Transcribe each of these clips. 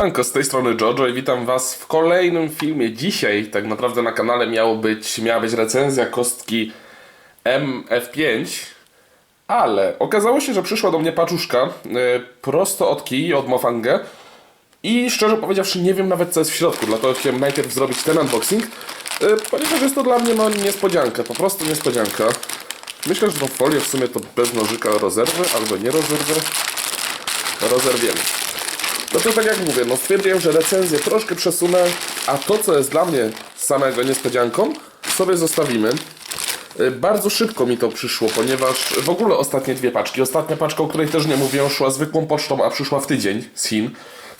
Siemanko, z tej strony Jojo i witam was w kolejnym filmie. Dzisiaj tak naprawdę na kanale miało być, miała być recenzja kostki MF5, ale okazało się, że przyszła do mnie paczuszka e, prosto od Kii, od Mofangę i szczerze powiedziawszy nie wiem nawet co jest w środku, dlatego chciałem najpierw zrobić ten unboxing, e, ponieważ jest to dla mnie no, niespodzianka, po prostu niespodzianka. Myślę, że tą folię w sumie to bez nożyka rozerwę, albo nie rozerwę. Rozerwiemy. No to tak jak mówię, no stwierdziłem, że recenzję troszkę przesunę, a to co jest dla mnie samego niespodzianką, sobie zostawimy. Y, Bardzo szybko mi to przyszło, ponieważ w ogóle ostatnie dwie paczki, ostatnia paczka, o której też nie mówiłem, szła zwykłą pocztą, a przyszła w tydzień z Chin,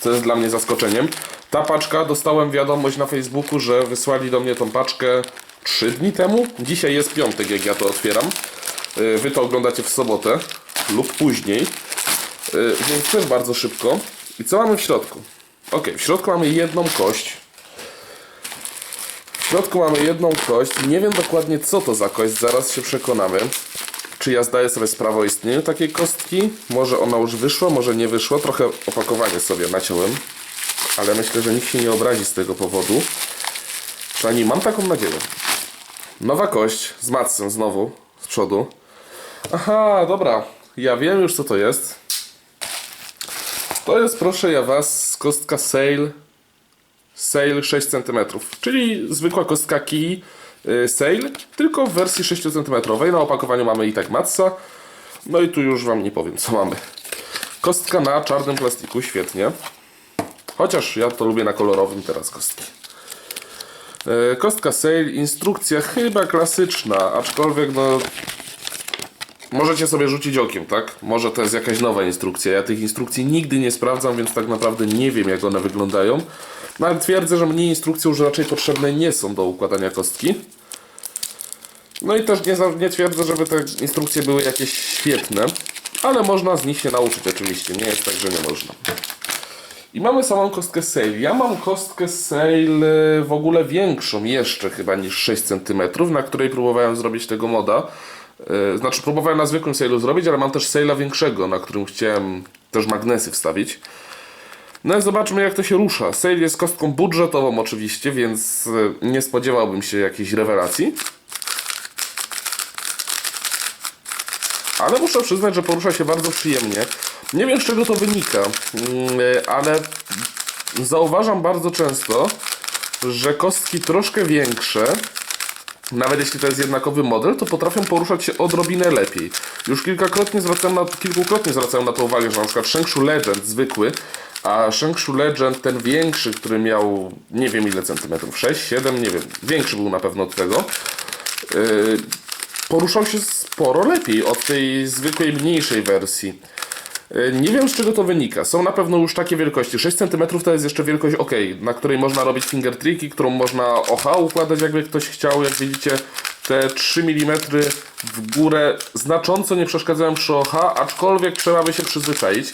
co jest dla mnie zaskoczeniem. Ta paczka, dostałem wiadomość na Facebooku, że wysłali do mnie tą paczkę 3 dni temu. Dzisiaj jest piątek, jak ja to otwieram. Y, Wy to oglądacie w sobotę lub później. Y, Więc też bardzo szybko. I co mamy w środku? Ok, w środku mamy jedną kość. W środku mamy jedną kość. Nie wiem dokładnie co to za kość, zaraz się przekonamy. Czy ja zdaję sobie sprawę o istnieniu takiej kostki? Może ona już wyszła, może nie wyszła. Trochę opakowanie sobie naciąłem. Ale myślę, że nikt się nie obrazi z tego powodu. Przynajmniej mam taką nadzieję. Nowa kość z matcem znowu z przodu. Aha, dobra. Ja wiem już co to jest. To jest, proszę ja was, kostka Sail. Sail 6 cm. Czyli zwykła kostka Key y, Sail, tylko w wersji 6 cm. Na opakowaniu mamy i tak matca. No i tu już wam nie powiem, co mamy. Kostka na czarnym plastiku, świetnie. Chociaż ja to lubię na kolorowym teraz kostki. Y, Kostka Sail, instrukcja chyba klasyczna, aczkolwiek no Możecie sobie rzucić okiem, tak? Może to jest jakaś nowa instrukcja. Ja tych instrukcji nigdy nie sprawdzam, więc tak naprawdę nie wiem, jak one wyglądają. No ale twierdzę, że mnie instrukcje już raczej potrzebne nie są do układania kostki. No i też nie, nie twierdzę, żeby te instrukcje były jakieś świetne, ale można z nich się nauczyć oczywiście. Nie jest tak, że nie można. I mamy samą kostkę Sail. Ja mam kostkę Sail e, w ogóle większą jeszcze chyba niż 6 cm, na której próbowałem zrobić tego moda. E, Znaczy próbowałem na zwykłym Sailu zrobić, ale mam też Saila większego, na którym chciałem też magnesy wstawić. No i zobaczmy jak to się rusza. Sail jest kostką budżetową oczywiście, więc e, nie spodziewałbym się jakiejś rewelacji. Ale muszę przyznać, że porusza się bardzo przyjemnie. Nie wiem z czego to wynika, mm, e, ale zauważam bardzo często, że kostki troszkę większe, nawet jeśli to jest jednakowy model, to potrafią poruszać się odrobinę lepiej. Już kilkakrotnie zwracałem na, kilkukrotnie zwracałem na to uwagę, że na przykład Shengshu Legend zwykły, a Shengshu Legend ten większy, który miał nie wiem ile centymetrów, 6, 7, nie wiem, większy był na pewno od tego, yy, poruszał się sporo lepiej od tej zwykłej, mniejszej wersji. Yy, Nie wiem z czego to wynika. Są na pewno już takie wielkości. 6 cm to jest jeszcze wielkość ok, na której można robić finger tricki, którą można OH układać jakby ktoś chciał. Jak widzicie, te 3 mm w górę znacząco nie przeszkadzają przy OH, aczkolwiek trzeba by się przyzwyczaić.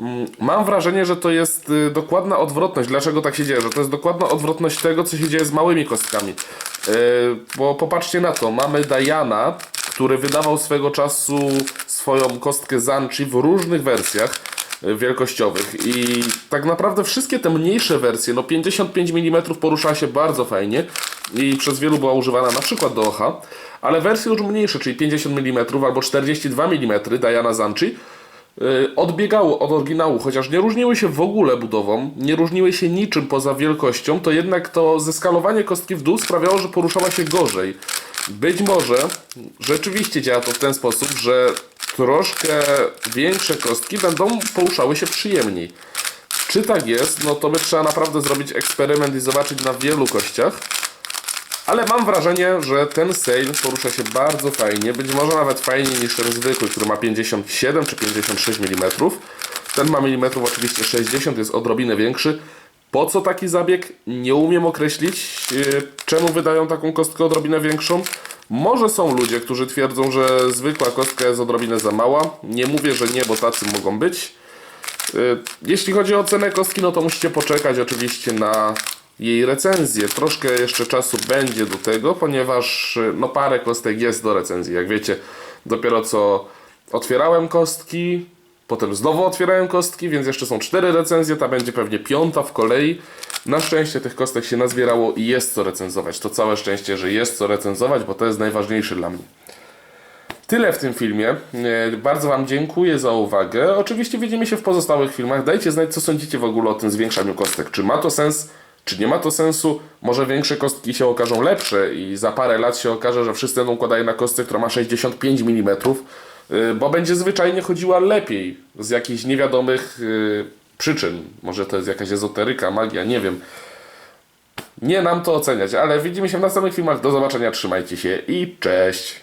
Mm, Mam wrażenie, że to jest y, dokładna odwrotność. Dlaczego tak się dzieje? Że to jest dokładna odwrotność tego, co się dzieje z małymi kostkami. Yy, bo popatrzcie na to. Mamy Diana, który wydawał swego czasu swoją kostkę Zanchi w różnych wersjach y, wielkościowych i tak naprawdę wszystkie te mniejsze wersje, no 55 mm porusza się bardzo fajnie i przez wielu była używana na przykład do ocha, ale wersje już mniejsze, czyli 50 mm albo 42 mm Diana Zanchi y, odbiegało od oryginału, chociaż nie różniły się w ogóle budową, nie różniły się niczym poza wielkością, to jednak to zeskalowanie kostki w dół sprawiało, że poruszała się gorzej. Być może rzeczywiście działa to w ten sposób, że troszkę większe kostki będą poruszały się przyjemniej. Czy tak jest? No to by trzeba naprawdę zrobić eksperyment i zobaczyć na wielu kościach. Ale mam wrażenie, że ten Sail porusza się bardzo fajnie, być może nawet fajniej niż ten zwykły, który ma 57 czy 56 mm. Ten ma milimetrów oczywiście 60, jest odrobinę większy. Po co taki zabieg? Nie umiem określić, yy, czemu wydają taką kostkę odrobinę większą. Może są ludzie, którzy twierdzą, że zwykła kostka jest odrobinę za mała. Nie mówię, że nie, bo tacy mogą być. Y, Jeśli chodzi o cenę kostki, no to musicie poczekać oczywiście na jej recenzję. Troszkę jeszcze czasu będzie do tego, ponieważ y, no parę kostek jest do recenzji. Jak wiecie, dopiero co otwierałem kostki, Potem znowu otwierają kostki, więc jeszcze są cztery recenzje, ta będzie pewnie piąta w kolei. Na szczęście tych kostek się nazbierało i jest co recenzować. To całe szczęście, że jest co recenzować, bo to jest najważniejsze dla mnie. Tyle w tym filmie. E, Bardzo Wam dziękuję za uwagę. Oczywiście widzimy się w pozostałych filmach. Dajcie znać, co sądzicie w ogóle o tym zwiększaniu kostek. Czy ma to sens, czy nie ma to sensu? Może większe kostki się okażą lepsze i za parę lat się okaże, że wszyscy będą układali na kostce, która ma 65 mm, bo będzie zwyczajnie chodziła lepiej z jakichś niewiadomych y, przyczyn. Może to jest jakaś ezoteryka, magia, nie wiem. Nie nam to oceniać, ale widzimy się w następnych filmach. Do zobaczenia, trzymajcie się i cześć!